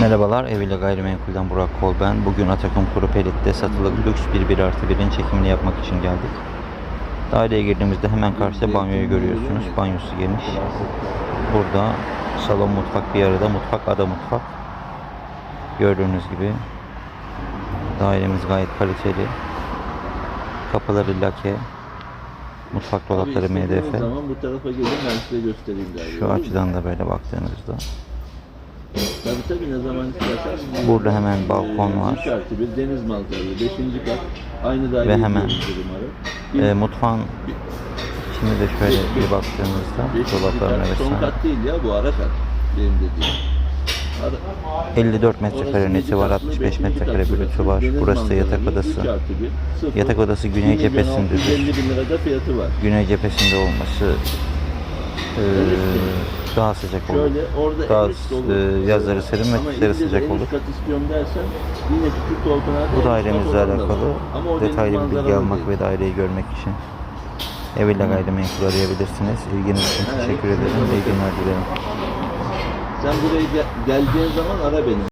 Merhabalar, Eviyle Gayrimenkul'den Burak Kol ben. Bugün Atakum Kuru Pelit'te satılık lüks bir 1 artı 1'in çekimini yapmak için geldik. Daireye girdiğimizde hemen karşıda banyoyu görüyorsunuz. Banyosu geniş. Burada salon mutfak bir arada, mutfak ada mutfak. Gördüğünüz gibi dairemiz gayet kaliteli. Kapıları lake. Mutfak dolapları MDF. zaman bu tarafa gelin ben size göstereyim. Şu açıdan da böyle baktığınızda. Tabii tabii ne zaman istersen. Burada hemen balkon var. Üç artı bir deniz manzaralı. Beşinci kat. Aynı daire Ve hemen. E, mutfağın şimdi de şöyle bir baktığımızda dolaplarına kat. Son vesaire. kat değil ya bu ara kat. Benim dediğim. Ara, 54 metrekare neti var, 65 metrekare bürütü var. Burası yatak odası. Yatak odası güney cephesindedir. 150 bin lirada fiyatı var. Güney cephesinde olması e, daha sıcak olur. Şöyle orada Daha e, yazları serin ve kışları sıcak olur. kat istiyorum dersen yine küçük koltuğuna Bu dairemizle alakalı detaylı bir bilgi almak değil. ve daireyi görmek için Evilla Gayrimenkul arayabilirsiniz. İlginiz için teşekkür ederim. İyi günler dilerim. Sen buraya gel- geleceğin zaman ara beni.